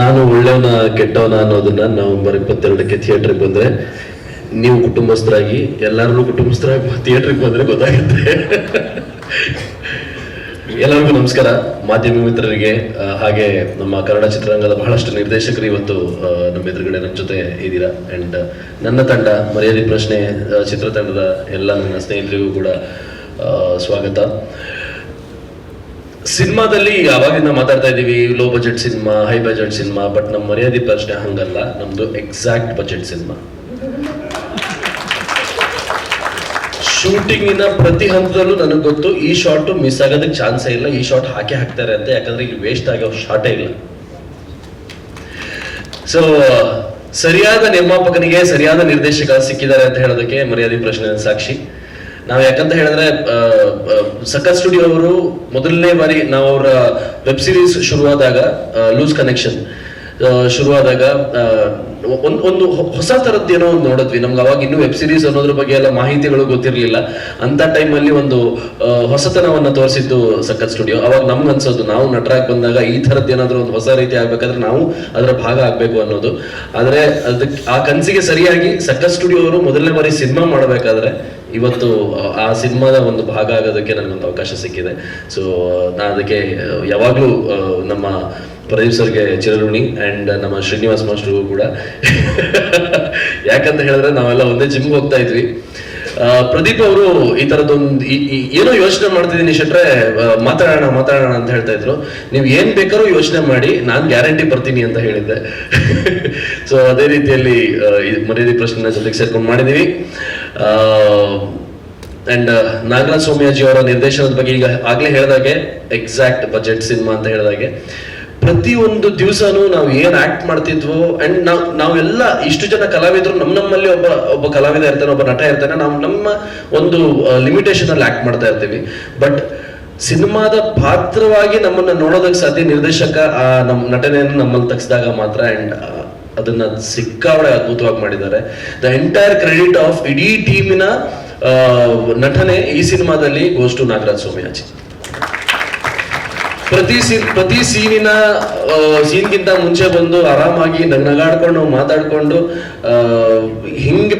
ನಾನು ಒಳ್ಳೆಯವನ, ಕೆಟ್ಟವನ ಅನ್ನೋದನ್ನ ನವೆಂಬರ್ ಇಪ್ಪತ್ತೆರಡಕ್ಕೆ ಥಿಯೇಟ್ರಿಗೆ ಬಂದ್ರೆ, ನೀವು ಕುಟುಂಬಸ್ಥರಾಗಿ ಎಲ್ಲರೂ ಕುಟುಂಬಸ್ಥರಾಗಿ ಥಿಯೇಟ್ರಿಗೆ ಬಂದ್ರೆ ಗೊತ್ತಾಗುತ್ತೆ. ಎಲ್ಲರಿಗೂ ನಮಸ್ಕಾರ. ಮಾಧ್ಯಮ ಮಿತ್ರರಿಗೆ ಹಾಗೆ ನಮ್ಮ ಕನ್ನಡ ಚಿತ್ರರಂಗದ ಬಹಳಷ್ಟು ನಿರ್ದೇಶಕರು ಇವತ್ತು ನಮ್ಮ ಎದುರುಗಡೆ ನಮ್ಮ ಜೊತೆ ಇದ್ದೀರಾ? ಅಂಡ್ ನನ್ನ ತಂಡ, ಮರ್ಯಾದೆ ಪ್ರಶ್ನೆ ಚಿತ್ರತಂಡದ ಎಲ್ಲ ನನ್ನ ಸ್ನೇಹಿತರಿಗೂ ಕೂಡ ಸ್ವಾಗತ. ಸಿನಿಮಾದಲ್ಲಿ ಯಾವಾಗಿಂದ ಮಾತಾಡ್ತಾ ಇದೀವಿ low budget cinema high budget cinema but ನಮ್ಮ ಮರ್ಯಾದೆ ಪ್ರಶ್ನೆ ಹಂಗಲ್ಲ, ನಮ್ದು ಎಕ್ಸಾಕ್ಟ್ ಬಜೆಟ್ ಸಿನಿಮಾ. ಶೂಟಿಂಗಿನ ಪ್ರತಿ ಹಂತದಲ್ಲೂ ನನಗೆ ಗೊತ್ತು, ಈ ಶಾಟ್ ಮಿಸ್ ಆಗೋದಕ್ಕೆ ಚಾನ್ಸೇ ಇಲ್ಲ, ಈ ಶಾಟ್ ಹಾಕಿ ಹಾಕ್ತಾರೆ ಅಂತ, ಯಾಕಂದ್ರೆ ಇಲ್ಲಿ ವೇಸ್ಟ್ ಆಗೋ ಶಾಟೇ ಇಲ್ಲ. ಸೊ ಸರಿಯಾದ ನಿರ್ಮಾಪಕನಿಗೆ ಸರಿಯಾದ ನಿರ್ದೇಶಕ ಸಿಕ್ಕಿದ್ದಾರೆ ಅಂತ ಹೇಳೋದಕ್ಕೆ ಮರ್ಯಾದೆ ಪ್ರಶ್ನೆ ಸಾಕ್ಷಿ. ನಾವು ಯಾಕಂತ ಹೇಳಿದ್ರೆ ಆ, ಸ್ಟುಡಿಯೋ ಅವರು ಮೊದಲನೇ ಬಾರಿ ನಾವು ಅವರ ವೆಬ್ ಸಿರೀಸ್ ಶುರುವಾದಾಗ ಲೂಸ್ ಕನೆಕ್ಷನ್ ಶುರುವಾದಾಗ ಒಂದ್ ಒಂದು ಹೊಸ ತರದ್ದು ಏನೋ ಒಂದು ನೋಡಿದ್ವಿ. ನಮ್ಗೆ ಅವಾಗ ಇನ್ನೂ ವೆಬ್ ಸಿರೀಸ್ ಅನ್ನೋದ್ರ ಬಗ್ಗೆ ಎಲ್ಲ ಮಾಹಿತಿಗಳು ಗೊತ್ತಿರಲಿಲ್ಲ. ಅಂತ ಟೈಮಲ್ಲಿ ಒಂದು ಹೊಸತನವನ್ನು ತೋರಿಸಿದ್ದು ಸಖತ್ ಸ್ಟುಡಿಯೋ ಅವಾಗ ನಮ್ಗೆ ಅನ್ಸೋದು, ನಾವು ನಟರಾಗಿ ಬಂದಾಗ ಈ ಥರದ್ದು ಏನಾದರೂ ಒಂದು ಹೊಸ ರೀತಿ ಆಗ್ಬೇಕಾದ್ರೆ ನಾವು ಅದರ ಭಾಗ ಆಗ್ಬೇಕು ಅನ್ನೋದು. ಆದರೆ ಅದಕ್ಕೆ ಆ ಕನಸಿಗೆ ಸರಿಯಾಗಿ ಸಖತ್ ಸ್ಟುಡಿಯೋ ಅವರು ಮೊದಲನೇ ಬಾರಿ ಸಿನಿಮಾ ಮಾಡಬೇಕಾದ್ರೆ ಇವತ್ತು, ಆ ಸಿನಿಮಾದ ಒಂದು ಭಾಗ ಆಗೋದಕ್ಕೆ ನನಗೊಂದು ಅವಕಾಶ ಸಿಕ್ಕಿದೆ. ಸೊ ನಾನು ಅದಕ್ಕೆ ಯಾವಾಗಲೂ ನಮ್ಮ ಪ್ರದೀಪ್ ಸರ್ಗೆ ಚಿರಋಣಿ ಅಂಡ್ ನಮ್ಮ ಶ್ರೀನಿವಾಸ್ ಮಾಸ್ಟರ್ಗೂ ಕೂಡ. ಯಾಕಂತ ಹೇಳಿದ್ರೆ ನಾವೆಲ್ಲ ಒಂದೇ ಜಿಮ್ಗೆ ಹೋಗ್ತಾ ಇದ್ವಿ. ಪ್ರದೀಪ್ ಅವರು ಈ ತರದೊಂದು ಏನೋ ಯೋಚನೆ ಮಾಡ್ತಿದ್ದೀನಿ ಶೆಟ್ರೆ ಮಾತಾಡೋಣ ಮಾತಾಡೋಣ ಅಂತ ಹೇಳ್ತಾ ಇದ್ರು. ನೀವು ಏನ್ ಬೇಕಾದ್ರೂ ಯೋಚನೆ ಮಾಡಿ, ನಾನು ಗ್ಯಾರಂಟಿ ಬರ್ತೀನಿ ಅಂತ ಹೇಳಿದ್ದೆ. ಸೊ ಅದೇ ರೀತಿಯಲ್ಲಿ ಮರ್ಯಾದೆ ಪ್ರಶ್ನೆ ಜೊತೆಗೆ ಸೇರ್ಕೊಂಡು ಮಾಡಿದೀವಿ ಅಂಡ್ ನಾಗರಾಜ್ ಸ್ವಾಮಿಯಾಜಿ ಅವರ ನಿರ್ದೇಶನದ ಬಗ್ಗೆ ಈಗ ಆಗ್ಲೇ ಹೇಳಿದಾಗೆ ಎಕ್ಸಾಕ್ಟ್ ಬಜೆಟ್ ಸಿನಿಮಾ ಅಂತ ಹೇಳಿದಾಗೆ. ಪ್ರತಿಯೊಂದು ದಿವಸನೂ ನಾವು ಏನ್ ಆಕ್ಟ್ ಮಾಡ್ತಿದ್ವೋ ಅಂಡ್ ನಾವ್, ನಾವೆಲ್ಲ ಇಷ್ಟು ಜನ ಕಲಾವಿದರು ನಮ್ಮ ನಮ್ಮಲ್ಲಿ ಒಬ್ಬ ಒಬ್ಬ ಕಲಾವಿದ ಇರ್ತಾನೆ, ಒಬ್ಬ ನಟ ಇರ್ತಾನೆ, ನಾವು ನಮ್ಮ ಒಂದು ಲಿಮಿಟೇಷನ್ ಅಲ್ಲಿ ಆಕ್ಟ್ ಮಾಡ್ತಾ ಇರ್ತೀವಿ. ಬಟ್ ಸಿನಿಮಾದ ಪಾತ್ರವಾಗಿ ನಮ್ಮನ್ನ ನೋಡೋದಕ್ಕೆ ಸಾಧ್ಯ ನಿರ್ದೇಶಕ, ಆ ನಮ್ಮ ನಟನೆಯನ್ನು ನಮ್ಮಲ್ಲಿ ತಗ್ಸಿದಾಗ ಮಾತ್ರ ಅಂಡ್ ಅದನ್ನ ಸಿಕ್ಕಾವಡೆ ಅದ್ಭುತವಾಗಿ ಮಾಡಿದ್ದಾರೆ. ದ ಎಂಟೈರ್ ಕ್ರೆಡಿಟ್ ಆಫ್ ಇಡೀ ಟೀಮಿನ ನಟನೆ ಈ ಸಿನಿಮಾದಲ್ಲಿ ಗೋಸ್ ಟು ನಾಗರಾಜ್ ಸೋಮಯಾಜಿ. ಪ್ರತಿ ಸೀನ್ ಪ್ರತಿ ಸೀನಿನ ಸೀನ್ಗಿಂತ ಮುಂಚೆ ಬಂದು ಆರಾಮಾಗಿ ನಗ್ ನಗಾಡ್ಕೊಂಡು ಮಾತಾಡ್ಕೊಂಡು ಹಿಂಗೆ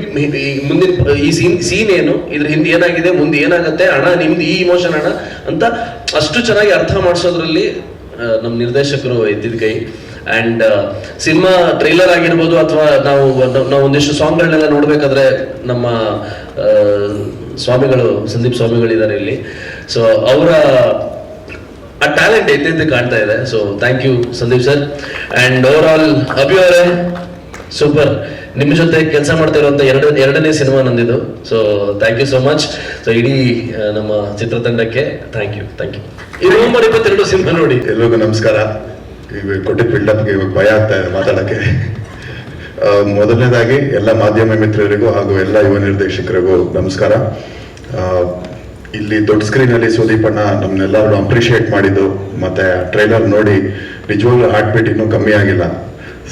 ಮುಂದಿನ, ಈ ಸೀನ್ ಸೀನ್ ಏನು? ಇದ್ರ ಹಿಂದೆ ಏನಾಗಿದೆ? ಮುಂದೆ ಏನಾಗುತ್ತೆ? ಅಣ್ಣ, ನಿಮ್ದು ಈ ಇಮೋಷನ್ ಅಣ್ಣ? ಅಂತ ಅಷ್ಟು ಚೆನ್ನಾಗಿ ಅರ್ಥ ಮಾಡಿಸೋದ್ರಲ್ಲಿ ನಮ್ಮ ನಿರ್ದೇಶಕರು ಎದ್ದಿದ ಕೈ. ಅಂಡ್ ಸಿನಿಮಾ ಟ್ರೈಲರ್ ಆಗಿರ್ಬೋದು ಅಥವಾ ನಾವು ನಾವು ಒಂದಿಷ್ಟು ಸಾಂಗ್ಗಳನ್ನೆಲ್ಲ ನೋಡ್ಬೇಕಾದ್ರೆ ನಮ್ಮ ಸ್ವಾಮಿಗಳು, ಸಂದೀಪ್ ಸ್ವಾಮಿಗಳು ಇದ್ದಾರೆ ಇಲ್ಲಿ. ಸೊ ಅವರ ಆ ಟ್ಯಾಲೆಂಟ್ ಎದ್ದೆದ್ದು ಕಾಣ್ತಾ ಇದೆ. So thank you Sandeep sir and over all Abhi ಅವರೇ ಸೂಪರ್ ನಿಮ್ಮ ಜೊತೆ ಕೆಲಸ ಮಾಡ್ತಾ ಇರುವಂತ ಎರಡು, ಎರಡನೇ cinema ನಂದಿದ್ದು. So thank you so much so ಇಡೀ ನಮ್ಮ ಚಿತ್ರತಂಡಕ್ಕೆ ಥ್ಯಾಂಕ್ ಯು ಥ್ಯಾಂಕ್ ಯು ಈ ರೂಮ್ ಇಪ್ಪತ್ತೆರಡು ಸಿನಿಮಾ ನೋಡಿ. ಎಲ್ಲರಿಗೂ ನಮಸ್ಕಾರ. ಈಗ ಕೊಟ್ಟಿದ್ದ ಬಿಲ್ಡಪ್ಗೆ ಇವಾಗ ಭಯ ಆಗ್ತಾ ಇದೆ ಮಾತಾಡಕ್ಕೆ. ಮೊದಲನೇದಾಗಿ ಎಲ್ಲ ಮಾಧ್ಯಮ ಮಿತ್ರರಿಗೂ ಹಾಗೂ ಎಲ್ಲ ಯುವ ನಿರ್ದೇಶಕರಿಗೂ ನಮಸ್ಕಾರ. ಇಲ್ಲಿ ದೊಡ್ಡ ಸ್ಕ್ರೀನ್ ಅಲ್ಲಿ ಸುದೀಪ್ ಅಣ್ಣ ನಮ್ನೆಲ್ಲರೂ ಅಪ್ರಿಶಿಯೇಟ್ ಮಾಡಿದ್ದು, ಮತ್ತೆ ಟ್ರೈಲರ್ ನೋಡಿ ನಿಜವಾಗ್ಲೂ ಹಾರ್ಟ್ ಬೀಟ್ ಇನ್ನೂ ಕಮ್ಮಿ ಆಗಿಲ್ಲ.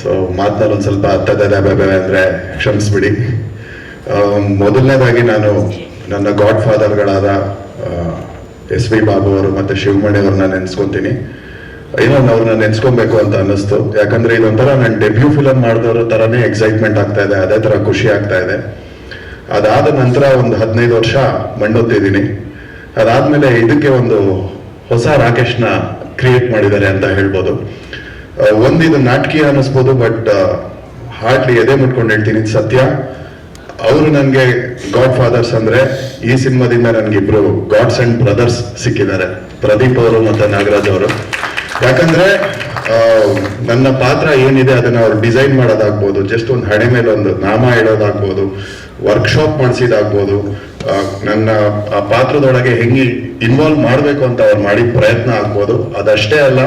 ಸೊ ಮಾತಲ್ಲಿ ಒಂದು ಸ್ವಲ್ಪ ಹತ್ತದ ಬೇಬೆ ಅಂದ್ರೆ ಕ್ಷಮಿಸ್ಬಿಡಿ. ಮೊದಲನೇದಾಗಿ ನಾನು ನನ್ನ ಗಾಡ್ ಫಾದರ್ಗಳಾದ ಎಸ್ ವಿ ಬಾಬು ಅವರು ಮತ್ತೆ ಶಿವಮಣಿ ಅವ್ರನ್ನ ನೆನ್ಸ್ಕೊಂತೀನಿ. ಏನೋ ಅವ್ರನ್ನ ನೆನ್ಸ್ಕೊಬೇಕು ಅಂತ ಅನ್ನಿಸ್ತು. ಯಾಕಂದ್ರೆ ಇದೊಂಥರ ನನ್ನ ಡೆಬ್ಯೂ ಫಿಲಮ್ ಮಾಡಿದವ್ರ ತರನೇ ಎಕ್ಸೈಟ್ಮೆಂಟ್ ಆಗ್ತಾ ಇದೆ, ಅದೇ ತರ ಖುಷಿ ಆಗ್ತಾ ಇದೆ. ಅದಾದ ನಂತರ ಒಂದು ಹದಿನೈದು ವರ್ಷ ಮಣ್ಣೊತ್ತಿದ್ದೀನಿ ಅದಾದ್ಮೇಲೆ ಇದಕ್ಕೆ ಒಂದು ಹೊಸ ರಾಕೇಶ್ನ ಕ್ರಿಯೇಟ್ ಮಾಡಿದ್ದಾರೆ ಅಂತ ಹೇಳ್ಬೋದು. ಒಂದು ಇದು ನಾಟಕೀಯ ಅನ್ನಿಸ್ಬೋದು ಬಟ್ ಹಾರ್ಡ್ಲಿ ಎದೆ ಮುಟ್ಕೊಂಡು ಹೇಳ್ತೀನಿ ಸತ್ಯ. ಅವರು ನನಗೆ ಗಾಡ್ ಫಾದರ್ಸ್ ಅಂದ್ರೆ, ಈ ಸಿನಿಮಾದಿಂದ ನನಗೆ ಇಬ್ರು ಗಾಡ್ಸ್ ಅಂಡ್ ಬ್ರದರ್ಸ್ ಸಿಕ್ಕಿದ್ದಾರೆ. ಪ್ರದೀಪ್ ಅವರು ಮತ್ತೆ ನಾಗರಾಜ್ ಅವರು. ಯಾಕಂದ್ರೆ ನನ್ನ ಪಾತ್ರ ಏನಿದೆ ಅದನ್ನ ಅವ್ರು ಡಿಸೈನ್ ಮಾಡೋದಾಗ್ಬೋದು ಜಸ್ಟ್ ಒಂದು ಹಣೆ ಮೇಲೆ ಒಂದು ನಾಮ ಇಡೋದಾಗ್ಬೋದು ವರ್ಕ್ಶಾಪ್ ಮಾಡಿಸಿದಾಗ್ಬೋದು ನನ್ನ, ಆ ಪಾತ್ರದೊಳಗೆ ಹೆಂಗೆ ಇನ್ವಾಲ್ವ್ ಮಾಡಬೇಕು ಅಂತ ಅವ್ರು ಮಾಡಿ ಪ್ರಯತ್ನ ಆಗ್ಬೋದು. ಅದಷ್ಟೇ ಅಲ್ಲ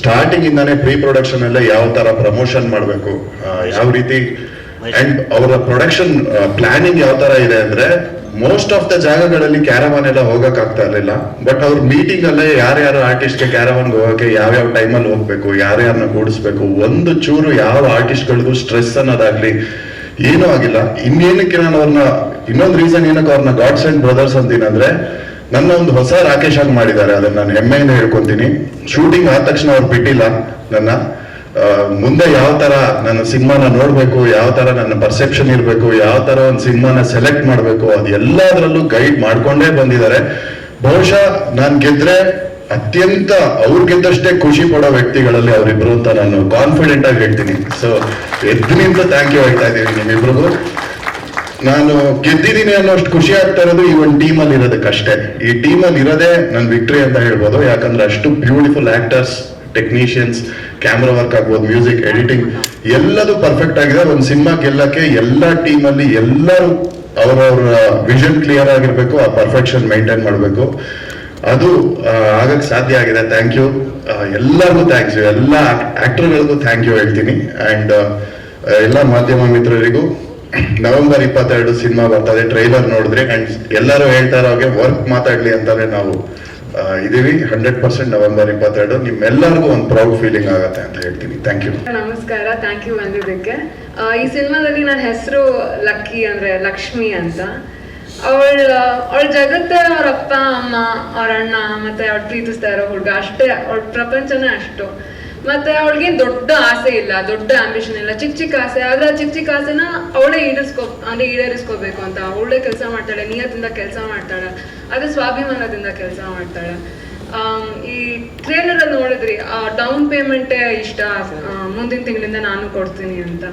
ಸ್ಟಾರ್ಟಿಂಗ್ ಇಂದಾನೆ ಪ್ರೀ ಪ್ರೊಡಕ್ಷನ್ ಅಲ್ಲೇ ಯಾವ ತರ ಪ್ರಮೋಷನ್ ಮಾಡಬೇಕು ಯಾವ ರೀತಿ ಅಂಡ್ ಅವರ ಪ್ರೊಡಕ್ಷನ್ ಪ್ಲಾನಿಂಗ್ ಯಾವ ತರ ಇದೆ ಅಂದ್ರೆ ಮೋಸ್ಟ್ ಆಫ್ ದ ಜಾಗಗಳಲ್ಲಿ ಕ್ಯಾರವಾನ್ ಎಲ್ಲ ಹೋಗಕ್ ಆಗ್ತಾ ಇರಲಿಲ್ಲ. ಬಟ್ ಅವ್ರ ಮೀಟಿಂಗ್ ಅಲ್ಲೇ ಯಾರ್ಯಾರು ಆರ್ಟಿಸ್ಟ್ಗೆ ಕ್ಯಾರವಾನ್ ಹೋಗಕ್ಕೆ ಯಾವ್ಯಾವ ಟೈಮಲ್ಲಿ ಹೋಗ್ಬೇಕು ಯಾರ್ಯಾರನ್ನ ಕೂಡಿಸ್ಬೇಕು, ಒಂದು ಚೂರು ಯಾವ ಆರ್ಟಿಸ್ಟ್ಗಳಿಗೂ ಸ್ಟ್ರೆಸ್ ಅನ್ನೋದಾಗ್ಲಿ ಏನೂ ಆಗಿಲ್ಲ. ಇನ್ನೇನಕ್ಕೆ ನಾನು ಅವ್ರನ್ನ ಇನ್ನೊಂದು ರೀಸನ್ ಏನಕ್ಕೆ ಅವ್ರನ್ನ ಗಾಡ್ಸ್ ಅಂಡ್ ಬ್ರದರ್ಸ್ ಅಂತೀನಂದ್ರೆ, ನನ್ನ ಒಂದು ಹೊಸ ರಾಕೇಶ್ ಆಗಿ ಮಾಡಿದ್ದಾರೆ. ಅದನ್ನ ನಾನು ಹೆಮ್ಮೆಯಿಂದ ಹೇಳ್ಕೊಂತೀನಿ. ಶೂಟಿಂಗ್ ಆದ ತಕ್ಷಣ ಅವ್ರು ಬಿಟ್ಟಿಲ್ಲ ನನ್ನ. ಮುಂದೆ ಯಾವ ತರ ನನ್ನ ಸಿನಿಮಾನ ನೋಡ್ಬೇಕು, ಯಾವ ತರ ನನ್ನ ಪರ್ಸೆಪ್ಷನ್ ಇರಬೇಕು, ಯಾವ ತರ ಒಂದು ಸಿನಿಮಾನ ಸೆಲೆಕ್ಟ್ ಮಾಡಬೇಕು, ಅದು ಎಲ್ಲದರಲ್ಲೂ ಗೈಡ್ ಮಾಡ್ಕೊಂಡೇ ಬಂದಿದ್ದಾರೆ. ಬಹುಶಃ ನಾನು ಗೆದ್ರೆ ಅತ್ಯಂತ ಅವ್ರಿಗಿದ್ದಷ್ಟೇ ಖುಷಿ ಪಡೋ ವ್ಯಕ್ತಿಗಳಲ್ಲಿ ಅವರಿಬ್ರು ಅಂತ ನಾನು ಕಾನ್ಫಿಡೆಂಟ್ ಆಗಿ ಹೇಳ್ತೀನಿ. ಸೊ ನಿಂತು ಥ್ಯಾಂಕ್ ಯು ಹೇಳ್ತಾ ಇದ್ದೀನಿ ನಿಮ್ಮಿಬ್ರಿಗೂ. ನಾನು ಗೆದ್ದಿದ್ದೀನಿ ಅನ್ನೋಷ್ಟು ಖುಷಿ ಆಗ್ತಾ ಇರೋದು ಈ ಒಂದು ಟೀಮ್ ಅಲ್ಲಿ ಇರೋದಕ್ಕಷ್ಟೇ ಈ ಟೀಮ್ ಅಲ್ಲಿ ಇರೋದೇ ನನ್ನ ವಿಕ್ಟ್ರಿ ಅಂತ ಹೇಳ್ಬೋದು. ಯಾಕಂದ್ರೆ ಅಷ್ಟು beautiful actors technicians camera work ಆಗ್ಬೋದು ಮ್ಯೂಸಿಕ್ ಎಡಿಟಿಂಗ್ ಎಲ್ಲದೂ ಪರ್ಫೆಕ್ಟ್ ಆಗಿದೆ. ಒಂದು ಸಿನಿಮಾ ಗೆಲ್ಲಕ್ಕೆ ಎಲ್ಲ ಟೀಮ್ ಅಲ್ಲಿ ಎಲ್ಲರೂ ಅವರವ್ರ ವಿಷನ್ ಕ್ಲಿಯರ್ ಆಗಿರ್ಬೇಕು, ಆ ಪರ್ಫೆಕ್ಷನ್ ಮೇಂಟೈನ್ ಮಾಡಬೇಕು. ಅದು ಆಗಕ್ಕೆ ಆಗಕ್ ಸಾಧ್ಯ ಆಗಿದೆ. ಥ್ಯಾಂಕ್ ಯು ಎಲ್ಲರಿಗೂ ಥ್ಯಾಂಕ್ಸ್ ಎಲ್ಲ ಆಕ್ಟರ್ಗಳಿಗೂ ಥ್ಯಾಂಕ್ ಯು ಹೇಳ್ತೀನಿ. ಅಂಡ್ ಎಲ್ಲ ಮಾಧ್ಯಮ ಮಿತ್ರರಿಗೂ, ನವೆಂಬರ್ ಇಪ್ಪತ್ತೆರಡು ಸಿನಿಮಾ ಬರ್ತದೆ ಟ್ರೈಲರ್ ನೋಡಿದ್ರೆ ಅಂಡ್ ಎಲ್ಲರೂ ಹೇಳ್ತಾ ಇರೋ ಹಾಗೆ ವರ್ಕ್ ಮಾತಾಡ್ಲಿ ಅಂತಲೇ ನಾವು ಇದೀವಿ ಹಂಡ್ರೆಡ್ ಪರ್ಸೆಂಟ್ ನವೆಂಬರ್ ಇಪ್ಪತ್ತೆರಡು. ನಿಮ್ಮೆಲ್ಲರಿಗೂ ಒಂದು ಪ್ರೌಡ್ ಫೀಲಿಂಗ್ ಆಗುತ್ತೆ ಅಂತ ಹೇಳ್ತೀನಿ. ಥ್ಯಾಂಕ್ ಯು ನಮಸ್ಕಾರ. ಥ್ಯಾಂಕ್ ಯು ಬಂದಿದ್ದಕ್ಕೆ ಈ ಸಿನಿಮಾದಲ್ಲಿ ನನ್ನ ಹೆಸರು ಲಕ್ಕಿ ಅಂದ್ರೆ ಲಕ್ಷ್ಮಿ ಅಂತ. ಅವಳ ಅವಳ ಜಗತ್ತ ಅವ್ರ ಅಪ್ಪ, ಅಮ್ಮ, ಅವ್ರ ಅಣ್ಣ, ಮತ್ತೆ ಅವ್ಳು ಪ್ರೀತಿಸ್ತಾ ಇರೋ ಹುಡುಗ, ಅಷ್ಟೇ, ಅವಳ ಪ್ರಪಂಚನೇ ಅಷ್ಟು. ಮತ್ತೆ ಅವಳಿಗೆ ದೊಡ್ಡ ಆಸೆ ಇಲ್ಲ, ದೊಡ್ಡ ಆಂಬಿಷನ್ ಇಲ್ಲ ಚಿಕ್ಕ ಚಿಕ್ಕ ಆಸೆ. ಆದ್ರೆ ಚಿಕ್ಕ ಚಿಕ್ಕ ಆಸೆನ ಅವಳೇ ಈಡೇರಿಸ್ಕೊ, ಅಂದ್ರೆ ಈಡೇರಿಸ್ಕೋಬೇಕು ಅಂತ. ಅವಳೇ ಕೆಲಸ ಮಾಡ್ತಾಳೆ, ನಿಯತ್ತಿಂದ ಕೆಲಸ ಮಾಡ್ತಾಳೆ, ಅದು ಸ್ವಾಭಿಮಾನದಿಂದ ಕೆಲಸ ಮಾಡ್ತಾಳೆ. ಈ ಟ್ರೇಲರ್ ಅಲ್ಲಿ ನೋಡಿದ್ರಿ ಡೌನ್ ಪೇಮೆಂಟೇ ಇಷ್ಟ? ಮುಂದಿನ ತಿಂಗಳಿಂದ ನಾನು ಕೊಡ್ತೀನಿ ಅಂತ.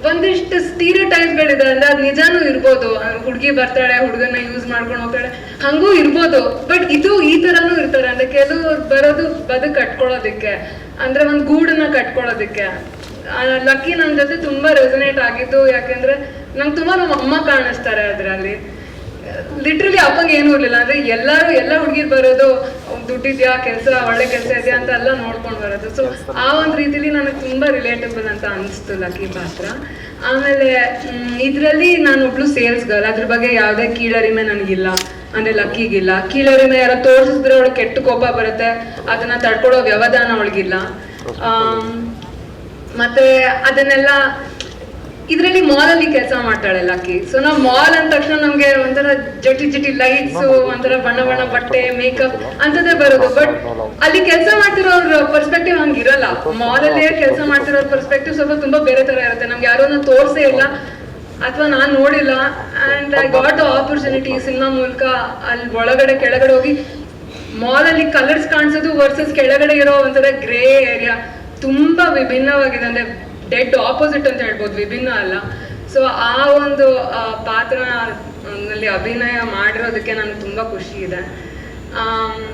ಒಂದಿಷ್ಟು ಸ್ಟೀರಿಯೋ ಟೈಪ್ಗಳಿದೆ ಅಂದ್ರೆ ಅದು ನಿಜಾನು ಇರ್ಬೋದು. ಹುಡುಗಿ ಬರ್ತಾಳೆ ಹುಡುಗನ ಯೂಸ್ ಮಾಡ್ಕೊಂಡು ಹೋಗ್ತಾಳೆ. ಹಂಗೂ ಇರ್ಬೋದು. ಬಟ್ ಇದು ಈ ತರಾನು ಇರ್ತಾರೆ. ಅಂದ್ರೆ ಕೆಲವ್ರು ಬರೋದು ಬದು ಕಟ್ಕೊಳ್ಳೋದಿಕ್ಕೆ. ಅಂದ್ರೆ ಒಂದು ಗೂಡನ್ನ ಕಟ್ಕೊಳ್ಳೋದಿಕ್ಕೆ. ಲಕ್ಕಿ ನನ್ನ ಜೊತೆ ತುಂಬಾ ರೆಸನೇಟ್ ಆಗಿದ್ದು. ಯಾಕೆಂದ್ರೆ ನಂಗೆ ತುಂಬಾ ನಮ್ಮ ಅಮ್ಮ ಕಾಣಿಸ್ತಾರೆ ಅದ್ರಲ್ಲಿ. ಲಿಟ್ರಲಿ ಅಪ್ಪಂಗೆ ಏನೂ ಇರಲಿಲ್ಲ. ಅಂದ್ರೆ ಎಲ್ಲರೂ ಎಲ್ಲ ಹುಡುಗಿರ್ ಬರೋದು ದುಡ್ಡಿದ್ಯಾ? ಕೆಲಸ ಒಳ್ಳೆ ಕೆಲಸ ಇದೆಯಾ? ಅಂತ ಎಲ್ಲ ನೋಡ್ಕೊಂಡು ಬರೋದು. ಸೊ ಆ ಒಂದು ರೀತಿಲಿ ನನಗೆ ತುಂಬಾ ರಿಲೇಟಬಲ್ ಅಂತ ಅನಿಸ್ತು ಲಕ್ಕಿ ಪಾತ್ರ. ಆಮೇಲೆ ಇದರಲ್ಲಿ ನಾನು ಒಬ್ಳು ಸೇಲ್ಸ್ ಗರ್ಲ್ ಅದ್ರ ಬಗ್ಗೆ ಯಾವುದೇ ಕೀಳರಿಮೆ ನನಗಿಲ್ಲ. ಅಂದ್ರೆ ಲಕ್ಕಿಗಿಲ್ಲ. ಕೀಳರಿಮೆ ಯಾರೋ ತೋರಿಸಿದ್ರೆ ಅವಳು ಕೆಟ್ಟ ಕೋಪ ಬರುತ್ತೆ. ಅದನ್ನ ತಡ್ಕೊಳ್ಳೋ ವ್ಯವಧಾನ ಅವಳಿಗಿಲ್ಲ. ಮತ್ತೆ ಅದನ್ನೆಲ್ಲ ಇದರಲ್ಲಿ ಮಾಲ್ ಅಲ್ಲಿ ಕೆಲಸ ಮಾಡ್ತಾಳೆ ಲಕ್ಕಿ. ಸೊ ನಾವು ಮಾಲ್ ಅಂದ ತಕ್ಷಣ ನಮ್ಗೆ ಒಂಥರ ಜಟಿ ಜಟಿ ಲೈಟ್ಸ್ ಒಂಥರ ಬಣ್ಣ ಬಣ್ಣ ಬಟ್ಟೆ ಮೇಕಪ್ ಅಂತದೇ ಬರೋದು. ಬಟ್ ಅಲ್ಲಿ ಕೆಲಸ ಮಾಡ್ತಿರೋರ್ ಪರ್ಸ್ಪೆಕ್ಟಿವ್ ಹಂಗಿರಲ್ಲ ಮಾಲ್ ಅಲ್ಲಿ ಕೆಲಸ ಮಾಡ್ತಿರೋ ಪರ್ಸ್ಪೆಕ್ಟಿವ್ ಸ್ವಲ್ಪ ತುಂಬಾ ಬೇರೆ ತರ ಇರುತ್ತೆ. ನಮ್ಗೆ ಯಾರೋ ತೋರ್ಸೇ ಇಲ್ಲ. ಅಥವಾ ನಾನ್ ನೋಡಿಲ್ಲ. And I got opportunity cinema ಮೂಲಕ ಅಲ್ಲಿ ಒಳಗಡೆ ಕೆಳಗಡೆ ಹೋಗಿ ಮಾಲ್ ಅಲ್ಲಿ ಕಲರ್ಸ್ ಕಾಣಿಸೋದು ವರ್ಸಸ್ ಕೆಳಗಡೆ ಇರೋ ಒಂಥರ ಗ್ರೇ ಏರಿಯಾ ತುಂಬಾ ವಿಭಿನ್ನವಾಗಿದೆ. ಅಂದ್ರೆ ಡೆಡ್ ಆಪೋಸಿಟ್ ಅಂತ ಹೇಳ್ಬೋದು ವಿಭಿನ್ನ ಅಲ್ಲ. ಸೊ ಆ ಒಂದು ಪಾತ್ರ ನಲ್ಲಿ ಅಭಿನಯ ಮಾಡಿರೋದಕ್ಕೆ ನನಗೆ ತುಂಬ ಖುಷಿ ಇದೆ. ಆಮ್,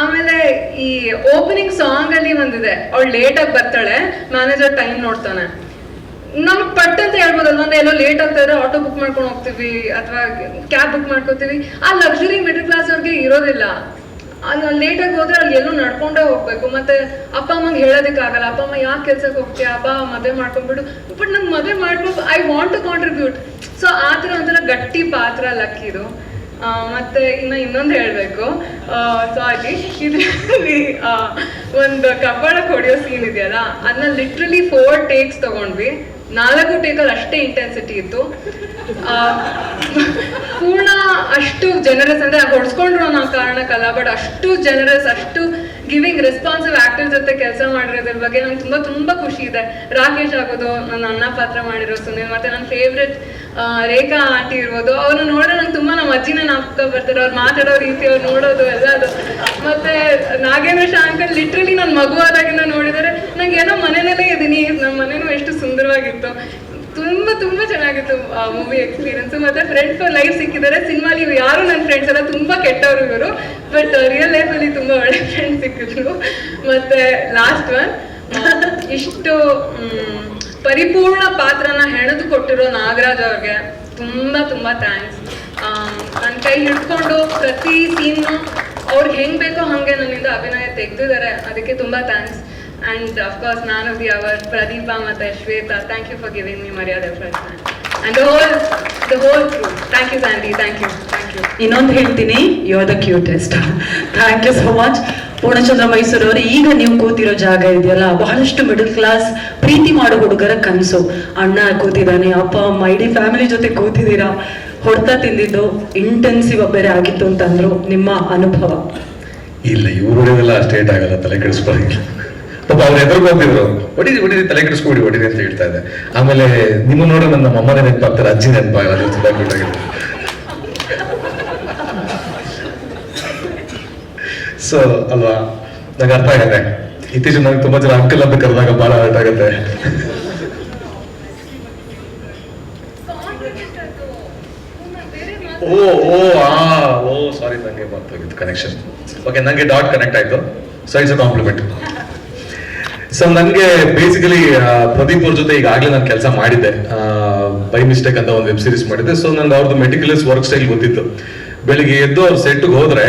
ಆಮೇಲೆ ಈ ಓಪನಿಂಗ್ ಸಾಂಗ್ ಅಲ್ಲಿ ಒಂದಿದೆ ಅವಳು ಲೇಟ್ ಆಗಿ ಬರ್ತಾಳೆ ಮ್ಯಾನೇಜರ್ ಟೈಮ್ ನೋಡ್ತಾನೆ. ನಮ್ಗೆ ಪಟ್ ಅಂತ ಹೇಳ್ಬೋದಲ್ವಾ? ಅಂದ್ರೆ ಎಲ್ಲೋ ಲೇಟ್ ಆಗ್ತಾ ಇದ್ರೆ ಆಟೋ ಬುಕ್ ಮಾಡ್ಕೊಂಡು ಹೋಗ್ತೀವಿ ಅಥವಾ ಕ್ಯಾಬ್ ಬುಕ್ ಮಾಡ್ಕೋತೀವಿ. ಆ ಲಕ್ಸುರಿ ಮಿಡಲ್ ಕ್ಲಾಸ್ ಅವ್ರಿಗೆ ಇರೋದಿಲ್ಲ. ಅಲ್ಲಿ ಲೇಟ್ ಆಗಿ ಹೋದ್ರೆ ಅಲ್ಲಿ ಎಲ್ಲೂ ನಡ್ಕೊಂಡೇ ಹೋಗ್ಬೇಕು. ಮತ್ತೆ ಅಪ್ಪ ಅಮ್ಮಂಗೆ ಹೇಳೋದಕ್ಕಾಗಲ್ಲ ಅಪ್ಪ ಅಮ್ಮ ಯಾಕೆ ಕೆಲ್ಸಕ್ಕೆ ಹೋಗ್ತೀಯ? ಅಪ್ಪ ಮದುವೆ ಮಾಡ್ಕೊಂಡ್ಬಿಡು. ಬಟ್ ನಂಗೆ ಮದುವೆ ಮಾಡ್ಬೇಕು. I want to contribute so ಆ ಥರ ಒಂಥರ ಗಟ್ಟಿ ಪಾತ್ರ ಲಕ್ಕಿದು ಮತ್ತೆ ಇನ್ನು ಇನ್ನೊಂದು ಹೇಳಬೇಕು. ಸಾರಿ ಆ, ಒಂದು ಕಬ್ಬಾಳ ಹೊಡೆಯೋ ಸೀನ್ ಇದೆಯಲ್ಲ? ಅದನ್ನ ಲಿಟ್ರಲಿ ಫೋರ್ ಟೇಕ್ಸ್ ತಗೊಂಡ್ವಿ. ನಾಲ್ಕು ಟೇಕಲ್ಲಿ ಅಷ್ಟೇ ಇಂಟೆನ್ಸಿಟಿ ಇತ್ತು. ಪೂರ್ಣ ಅಷ್ಟು ಜನರಸ್ ಅಂದ್ರೆ ಹೊಡ್ಸ್ಕೊಂಡ್ರು ನಾವು ಕಾರಣಕ್ಕಲ್ಲ ಬಟ್ ಅಷ್ಟು ಜನರಸ್ ಅಷ್ಟು ಗಿವಿಂಗ್ ರೆಸ್ಪಾನ್ಸಿವ್ ಆಕ್ಟರ್ ಜೊತೆ ಕೆಲಸ ಮಾಡಿರೋದ್ರ ಬಗ್ಗೆ ನಂಗೆ ತುಂಬಾ ತುಂಬಾ ಖುಷಿ ಇದೆ. ರಾಕೇಶ್ ಆಗೋದು, ನನ್ನ ಅಣ್ಣ ಪಾತ್ರ ಮಾಡಿರೋ ಸುನಿಲ್, ಮತ್ತೆ ನನ್ನ ಫೇವ್ರೆಟ್ ರೇಖಾ ಆಂಟಿ ಇರ್ಬೋದು. ಅವ್ರನ್ನ ನೋಡಿದ್ರೆ ನಂಗೆ ತುಂಬಾ ನಮ್ಮ ಅಜ್ಜಿನ ನಾಪಕ ಬರ್ತಾರೆ. ಅವ್ರು ಮಾತಾಡೋ ರೀತಿ ಅವ್ರು ನೋಡೋದು ಎಲ್ಲ ಅದು. ಮತ್ತೆ ನಾಗೇಂದ್ರ ಶಾ ಅಂಕಲ್ ಲಿಟ್ರಲಿ ನನ್ನ ಮಗು ಆದಾಗಿಂದ ನೋಡಿದರೆ ನಂಗೆ ಏನೋ ಮನೆಯಲ್ಲೇ ಇದ್ದೀನಿ ನಮ್ಮ ಮನೇನೂ ಎಷ್ಟು ಸುಂದರವಾಗಿತ್ತು. ತುಂಬಾ ತುಂಬಾ ಚೆನ್ನಾಗಿತ್ತು, ಆ ಮೂವಿ ಎಕ್ಸ್ಪೀರಿಯನ್ಸ್ ಮತ್ತೆ ಫ್ರೆಂಡ್ಸ್ ಲೈಫ್ ಸಿಕ್ಕಿದ್ದಾರೆ ಸಿನಿಮಾಲಿ ಯಾರು ನನ್ನ ಫ್ರೆಂಡ್ಸ್ ಎಲ್ಲ ತುಂಬಾ ಕೆಟ್ಟವರು ಇವರು. ಬಟ್ ರಿಯಲ್ ಲೈಫ್ ಅಲ್ಲಿ ತುಂಬಾ ಒಳ್ಳೆ ಫ್ರೆಂಡ್ಸ್ ಸಿಕ್ಕಿದ್ರು. ಮತ್ತೆ ಲಾಸ್ಟ್ ಒನ್ ಇಷ್ಟು ಪರಿಪೂರ್ಣ ಪಾತ್ರನ ಹೆಣೆದು ಕೊಟ್ಟಿರೋ ನಾಗರಾಜ್ ಅವ್ರಿಗೆ ತುಂಬಾ ತುಂಬಾ ಥ್ಯಾಂಕ್ಸ್ ನನ್ನ ಕೈ ಹಿಡ್ಕೊಂಡು ಪ್ರತಿ ಸೀನು ಅವ್ರಿಗೆ ಹೆಂಗ್ ಬೇಕೋ ಹಾಗೆ ನನ್ನಿಂದ ಅಭಿನಯ ತೆಗೆದಿದ್ದಾರೆ. ಅದಕ್ಕೆ ತುಂಬಾ ಥ್ಯಾಂಕ್ಸ್ ಅಂಡ್ ಅಫ್ಕೋರ್ಸ್ ನಾನು ಬಿ ಅವರ್ ಪ್ರದೀಪ ಮತ್ತೆ Shweta thank you for giving me ಮರ್ಯಾದೆ first and the whole the whole crew thank you Sandy thank you thank you ಇನ್ನೊಂದು ಹೇಳ್ತೀನಿ you are the cutest thank you so much Poornachandra Mysore ಅವರು ಈಗ ನೀವು ಕೂತಿರೋ ಜಾಗ ಇದೆಯಲ್ಲ ಬಹಳಷ್ಟು ಮಿಡಲ್ ಕ್ಲಾಸ್ ಪ್ರೀತಿ ಮಾಡೋ ಹುಡುಗರ ಕನಸು. ಅಣ್ಣ ಕೂತಿದ್ದಾನೆ ಅಪ್ಪ ಅಮ್ಮ ಇಡೀ ಫ್ಯಾಮಿಲಿ ಜೊತೆ ಕೂತಿದ್ದೀರಾ? ಹೊಡೆತ ತಿಂದಿದ್ದು ಇಂಟೆನ್ಸಿವ್ ಬೇರೆ ಆಗಿತ್ತು ಅಂತಂದ್ರು ನಿಮ್ಮ ಅನುಭವ. ಇಲ್ಲ ಇವ್ರೊಳಗೆಲ್ಲ ಸ್ಟೇಟ್ ಆಗಲ್ಲ ತಲೆ ಕೆಡಿಸ್ಕೊಳ್ಳಿ ಪಾಪ ಅವ್ರು ಎದುರು ಹೋಗ್ತಿದ್ರು. ಹೊಡಿರಿ ಹೊಡಿರಿ ತಲೆ ಕೆಡಿಸ್ಕೊಡಿ ಹೊಡಿರಿ ಅಂತ ಹೇಳ್ತಾ ಇದ್ದೆ. ಆಮೇಲೆ ನಿಮ್ಮ ನೋಡ್ರೆ ನನ್ನ ಅಮ್ಮನೇ ನೆನಪಾಗ್ತಾರೆ ಅಜ್ಜಿ ನೆನಪಾಗಲ್ಲ ಸೊ ಅಲ್ವಾ? ನಂಗೆ ಅರ್ಥ ಆಗತ್ತೆ. ಇತ್ತೀಚೆಗೆ ನಂಗೆ ತುಂಬಾ ಜನ ಅಂಕಲ್ ಅಂತ ಕರೆದಾಗ ಬಹಳ ಅರ್ಥ ಆಗತ್ತೆ. ಓ ಓ ಆ ಓ ಸಾರಿ ನಂಗೆ ಮರ್ತೋಗಿತ್ತು ಕನೆಕ್ಷನ್ ಓಕೆ ನಂಗೆ ಡಾಟ್ ಕನೆಕ್ಟ್ ಆಯ್ತು. So it's a compliment so ನನಗೆ ಬೇಸಿಕಲಿ ಪ್ರದೀಪ್ ಅವ್ರ ಜೊತೆ ಈಗಾಗಲೇ ನಾನು ಕೆಲಸ ಮಾಡಿದ್ದೆ. ಬೈ ಮಿಸ್ಟೇಕ್ ಅಂತ ಒಂದು ವೆಬ್ ಸೀರೀಸ್ ಮಾಡಿದ್ದೆ. ಸೊ ನನ್ಗೆ ಅವ್ರದ್ದು ಮೆಟಿಕ್ಯುಲಸ್ ವರ್ಕ್ ಸ್ಟೈಲ್ ಗೊತ್ತಿತ್ತು. ಬೆಳಿಗ್ಗೆ ಎದ್ದು ಅವ್ರ ಸೆಟ್ಗೆ ಹೋದ್ರೆ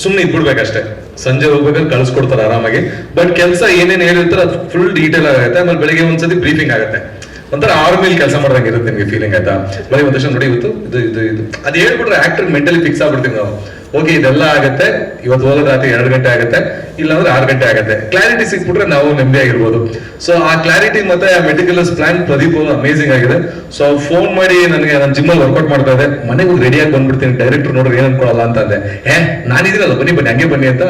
ಸುಮ್ಮನೆ ಇದ್ಬಿಡ್ಬೇಕಷ್ಟೇ. ಸಂಜೆ ಹೋಗ್ಬೇಕಾದ್ರೆ ಕಳಿಸ್ಕೊಡ್ತಾರೆ ಆರಾಮಾಗಿ. ಬಟ್ ಕೆಲಸ ಏನೇನು ಹೇಳಿರ್ತಾರೆ ಅದು ಫುಲ್ ಡೀಟೇಲ್ ಆಗುತ್ತೆ. ಆಮೇಲೆ ಬೆಳಿಗ್ಗೆ ಒಂದ್ಸತಿ ಬ್ರೀಫಿಂಗ್ ಆಗುತ್ತೆ. ಒಂಥರ ಆರ್ಮಿಲ್ ಕೆಲಸ ಮಾಡ್ದಂಗೆ ಇರುತ್ತೆ ನಿಮಗೆ ಫೀಲಿಂಗ್ ಆಯ್ತಾ? ಬರೀ ಒಂದು ತಕ್ಷಣ ನೋಡಿ ಇವತ್ತು. ಇದು ಇದು ಇದು. ಅದು ಹೇಳ್ಬಿಟ್ರೆ ಆಕ್ಟರ್ ಮೆಂಟಲಿ ಫಿಕ್ಸ್ ಆಗ್ಬಿಡ್ತೀವಿ ನಾವು. ಓಕೆ ಇದೆಲ್ಲ ಆಗತ್ತೆ. ಇವತ್ತು ಹೋಗೋದು ರಾತ್ರಿ ಎರಡು ಗಂಟೆ ಆಗುತ್ತೆ. ಇಲ್ಲಾಂದ್ರೆ ಆರು ಗಂಟೆ ಆಗುತ್ತೆ. ಕ್ಲಾರಿಟಿ ಸಿಕ್ಬಿಟ್ರೆ ನಾವು ನೆಮ್ಮದಿ ಆಗಿರ್ಬೋದು. ಸೊ ಆ ಕ್ಲಾರಿಟಿ ಮತ್ತೆ ಆ ಮೆಟಿಕ್ಯುಲಸ್ ಪ್ಲಾನ್ ಪ್ರದೀಪ್ ಅಮೇಸಿಂಗ್ ಆಗಿದೆ. ಸೊ ಫೋನ್ ಮಾಡಿ ನನಗೆ ನಾನು ಜಿಮ್ಮಲ್ಲಿ ವರ್ಕೌಟ್ ಮಾಡ್ತಾ ಇದ್ದೆ. ಮನೆಗೆ ಹೋಗಿ ರೆಡಿಯಾಗಿ ಬಂದ್ಬಿಡ್ತೀನಿ. ಡೈರೆಕ್ಟರ್ ನೋಡ್ರಿ ಏನ್ ಅನ್ಕೊಳ್ಳಲ್ಲ ಅಂತ ಅಂದೆ. ಏ ನಾನಿದ್ದೀನಲ್ಲ, ಬನ್ನಿ ಬನ್ನಿ, ಹಂಗೆ ಬನ್ನಿ ಅಂತ